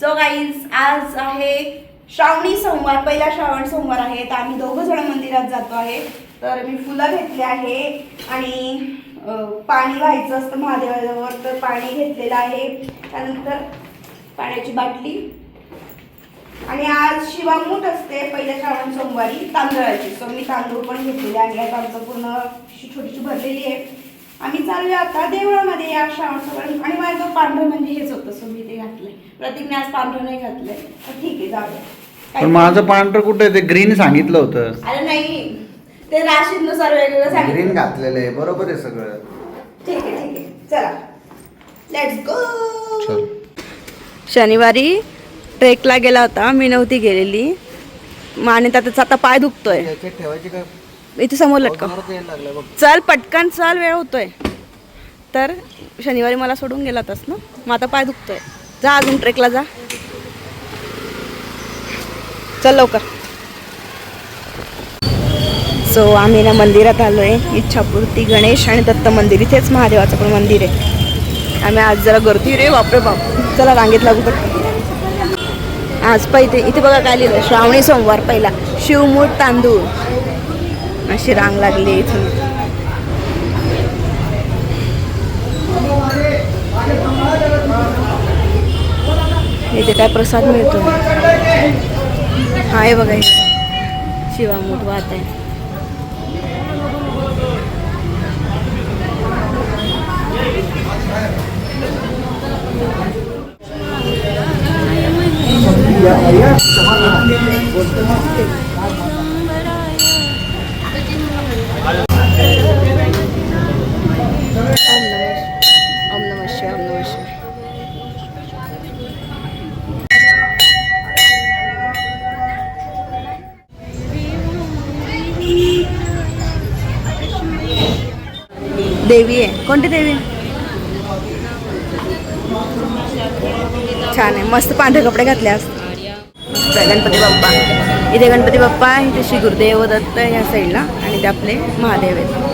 So guys आज आहे श्रावणी सोमवार पहिला श्रावण सोमवार आहे. तर आम्ही दोघं जण मंदिरात जातो आहे. तर मी फुलं घेतली आहे आणि पाणी व्हायचं असतं महादेवाजवळ तर पाणी घेतलेलं आहे. त्यानंतर पाण्याची बाटली. आणि आज शिवामूठ असते पहिल्या श्रावण सोमवारी तांदळाची. सो मी तांदूळ पण घेतलेले आहे आमचं पूर्ण छोटीशी भरलेली आहे. आम्ही चालूया आता देवळामध्ये या श्रावण आणि माझं पांढरं म्हणजे हेच होतं सो मी ते घातलंय. प्रतीकने आज पांढरं नाही घातलंय. तर ठीक आहे जाऊया. पण माझं पांढरं कुठे ते ग्रीन सांगितलं होतं. अरे नाही. ते राशीनुसार वेगवेगळं ग्रीन सांगितलं घातलेलं आहे. बरोबर आहे सगळं. ठीक आहे ठीक आहे. चला. लेट्स गो चल. शनिवारी ट्रेकला गेला होता. मी नव्हती गेलेली. मग आणि त्याचा आता पाय दुखतोय. याच्यात ठेवायची का? इथे समोर लटका समोरच यायला लागलं बघ. चल पटकन चल वेळ होतोय. तर शनिवारी मला सोडून गेला होतास ना? मग आता पाय दुखतोय. जा अजून ट्रेकला जा. चल लवकर. सो आम्ही ना मंदिरात आलोय. इच्छापूर्ती गणेश आणि दत्त मंदिर. इथेच महादेवाचं पण मंदिर आहे. आम्ही आज जरा गर्दी रे बापरे बाप. चला रांगेत लागू पट आज पहिते इथे बघा काय लिहिलं श्रावणी सोमवार पहिला. शिवमूठ तांदूळ. अशी रांग लागली आहे इथून. इथे काय प्रसाद मिळतो? आहे बघा इथे. शिवामूठ वाहत आहे. ओम नमः ओम नमः शिवाय ओम नमः शिवाय। देवी आहे. कोणती देवी? आहे? छान आहे. मस्त पांढरे कपडे घातले आज. गणपती बाप्पा. इथे गणपती बाप्पा इथे श्री गुरुदेव दत्त या साईडला आणि ते आपले महादेव आहेत.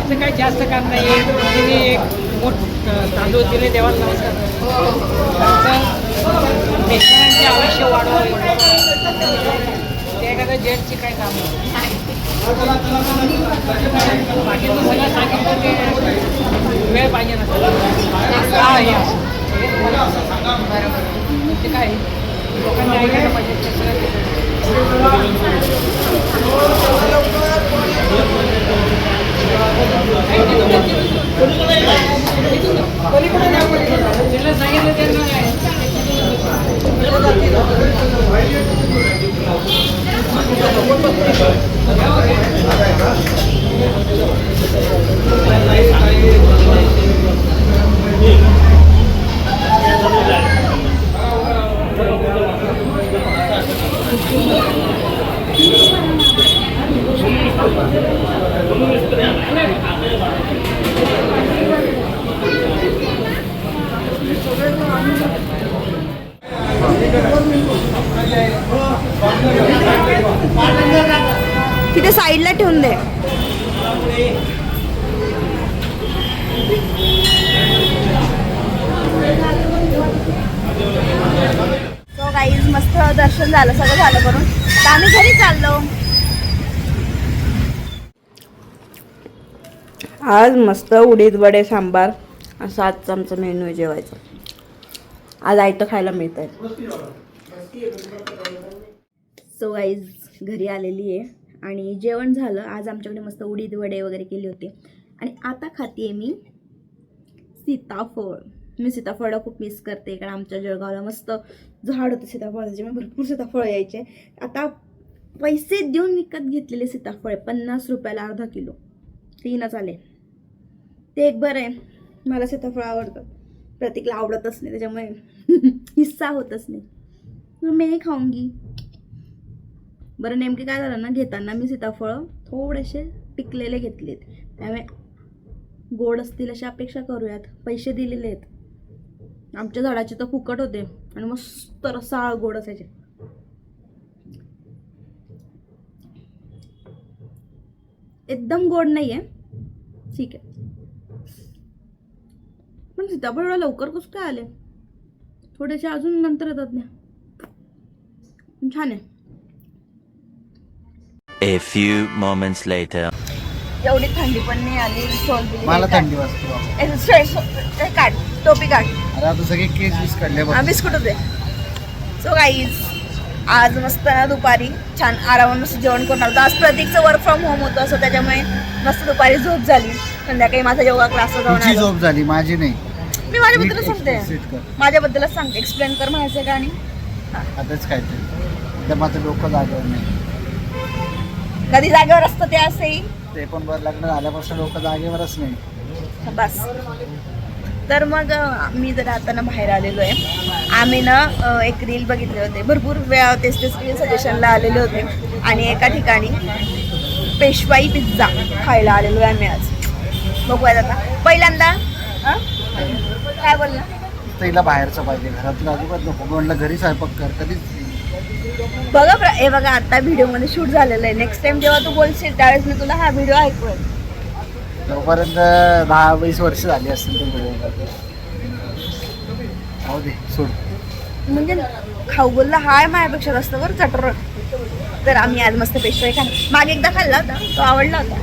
असं काही जास्त काम नाही आहे तिने एक मोठ दिले देवाला नमस्कार पेशंटांचे आवश्य वाढवावे ते एखाद्या जेटचे काय काम नाही बाकीचं सगळं सांगितलं ते वेळ पाहिजे ना हा हे असं. बरोबर. ते काय? लोकांनी ऐकायला पाहिजे ते सगळं सांगितलं त्यांना तिथे साईडला ठेवून दे सो गाईज मस्त दर्शन झालं सगळं झालं करून आम्ही घरी चाललो. आज मस्त उडीद वडे सांबार. असं आजचं आमचं मेनू आहे जेवायचं. आज आयतं खायला मिळत आहे सो गाईज घरी आलेली आहे. आणि जेवण झालं. आज आमच्याकडे मस्त उडीद वडे वगैरे केले होते. आणि आता खाते मी सीताफळ. मी सीताफळं खूप मिस करते. कारण आमच्या जळगावला मस्त झाड होतं सीताफळाचे मी भरपूर सीताफळ यायचे. आता पैसे देऊन विकत घेतलेले सीताफळ पन्नास रुपयाला अर्धा किलो. तीनच आले. ते एक बरं आहे. मला सीताफळ आवडतं. प्रतीकला आवडतच नाही त्याच्यामुळे हिस्सा होतच नाही. मी नाही खाऊंगी बरं नेमके काय झालं ना घेताना मी सीताफळं थोडेसे पिकलेले घेतलेत. त्यामुळे गोड असतील अशी अपेक्षा करूयात. पैसे दिलेले आहेत. आमच्या झाडाचे तर फुकट होते आणि मस्त रसाळ गोड असायचे. एकदम गोड नाही आहे ठीक आहे. पण सीताफळ एवढं लवकर कसं काय आले? थोडेसे अजून नंतर येतात ना. छान आहे. A few moments later. एवढी थंडी पण नाही आली बिल मला थंडी वाजते बाबा. काढ टोपी काढ. अरे आता सगळे केस बीस काढले बघ. हा बिस्कुट होते. सो गाईज आज मस्त ना दुपारी. छान आरामात मस्त जेवण करणार होतं. आज प्रतीकचं वर्क फ्रॉम होम होतं असं त्याच्यामुळे मस्त दुपारी झोप झाली. संध्याकाळी माझा योगा जाऊन तुझी झोप झाली माझी नाही. मी माझ्याबद्दलच नीट सांगते. कर. माझ्याबद्दलच सांगते. एक्सप्लेन कर म्हणायचं का आणि आताच काय ते माझं डोकं जागेवर नाही. कधी जागेवर असतं ते असंही? ते पण बरं लग्न झाल्यापासून डोकं जागेवरच नाही. बस. तर मग अं, मी जर आता ना बाहेर आलेलो आहे. आम्ही ना अं, एक रील बघितले होते. भरपूर वेळा तेच तेच रील सजेशनला आलेले होते. आणि एका ठिकाणी पेशवाई पिझ्झा खायला आलेलो आहे आम्ही आज. बघूयात आता. पहिल्यांदा अं? काय बोलला? तिला बाहेरचं पाहिजे. घरातलं अजिबात नको. मी म्हटलं घरी स्वयंपाक कर. कधीच बघा प्र- हे बघा आता व्हिडिओमध्ये शूट झालेलं आहे. नेक्स्ट टाइम जेव्हा तू बोलशील त्यावेळेस मी तुला हा व्हिडिओ ऐकवेल जोपर्यंत दहा वीस वर्ष झाली असतील ते व्हिडिओ दे सोड. म्हणजे खाऊ बोलला हाय माझ्यापेक्षा बरं चटर तर आम्ही आज मस्त पेशवाई खाल्ला मागे एकदा खाल्ला होता तो आवडला होता.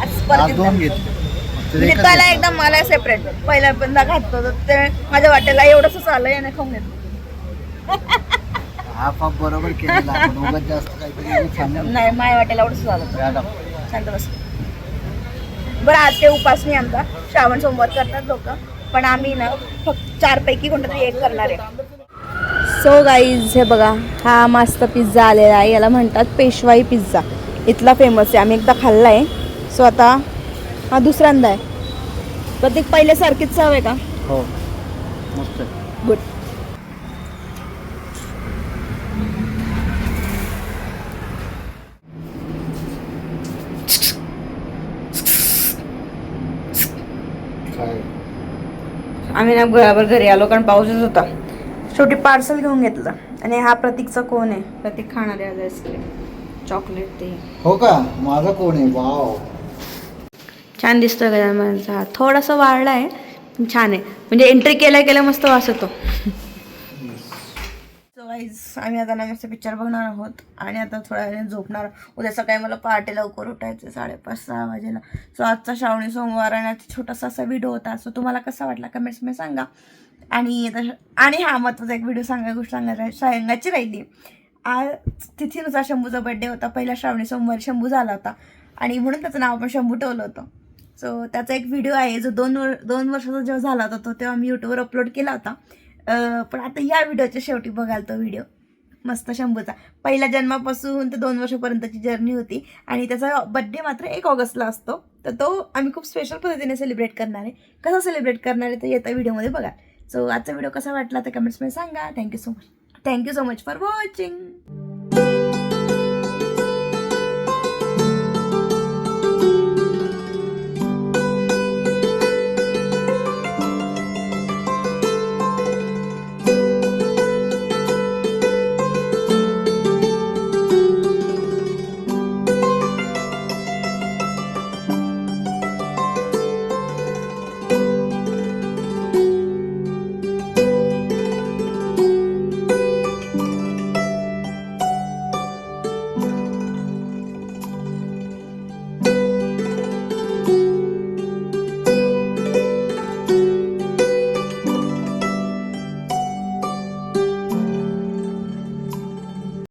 आज परत एकदा. दोन घेतले ते म्हणजे एकच त्याला. एकदम मला सेपरेट पहिल्या पहिल्यांदा घातलं तर ते माझ्या वाटेला एवढंच आलं याने खाऊन घेतलं बरोबर केलेला आपण. उगाच जास्त काहीतरी सांगणार नाही माझ्या वाटेला मॅडम शांत बस. बरं आज काही उपास नाही आमचा. श्रावण सोमवार करतात लोक. पण आम्ही ना फक्त चारपैकी कोणतं तरी एक करणार आहे. सो गाईज हे बघा हा मस्त पिझ्झा आलेला आहे. याला म्हणतात पेशवाई पिझ्झा. इथला फेमस आहे. आम्ही एकदा खाल्ला आहे सो आता हा दुसऱ्यांदा आहे. प्रत्येक पहिल्यासारखीच चव आहे का? हो. मस्त. गुड काय आम्ही ना बरोबर घरी आलो कारण पाऊसच होता. शेवटी पार्सल घेऊन घेतलं. आणि हा प्रतीकचा कोण आहे? प्रतीक खाणार आहे आईस्क्रीम चॉकलेट ते. हो का? माझा कोण आहे? वाव छान दिसतोय का? माझा हात थोडासा वाढला आहे छान आहे. म्हणजे एंट्री केल्या केल्या मस्त वास येतो. वाईज आम्ही आता ना पिक्चर बघणार आहोत. आणि आता थोड्या वेळाने झोपणार. उद्या सकाळी मला पहाटे लवकर उठायचं साडेपाच सहा वाजेला. सो आजचा श्रावणी सोमवार आणि आजचा छोटासा असा व्हिडिओ होता. सो तुम्हाला कसा वाटला कमेंट्समध्ये सांगा. आणि आता- आणि हा महत्त्वाचा एक व्हिडिओ सांगा गोष्ट सांगायला सायंगाची राहिली. आज तिथीनुसार शंभूचा बड्डे होता. पहिला श्रावणी सोमवारी शंभू झाला होता. आणि म्हणून त्याचं नाव आपण शंभू ठेवलं होतं. सो त्याचा एक व्हिडिओ आहे. जो दोन वर दोन वर्षाचा जेव्हा झाला होता तो तेव्हा मी यूट्यूबवर अपलोड केला होता. पण आता या व्हिडिओच्या शेवटी बघाल तो व्हिडिओ. मस्त शंभूचा. पहिल्या जन्मापासून ते दोन वर्षापर्यंतची जर्नी होती आणि त्याचा बड्डे मात्र एक ऑगस्टला असतो. तर तो आम्ही खूप स्पेशल पद्धतीने सेलिब्रेट करणार आहे. कसा सेलिब्रेट करणार आहे तर येत्या व्हिडिओमध्ये बघा. सो आजचा व्हिडिओ कसा वाटला तर कमेंट्समध्ये सांगा. Thank you so much thank you so much for watching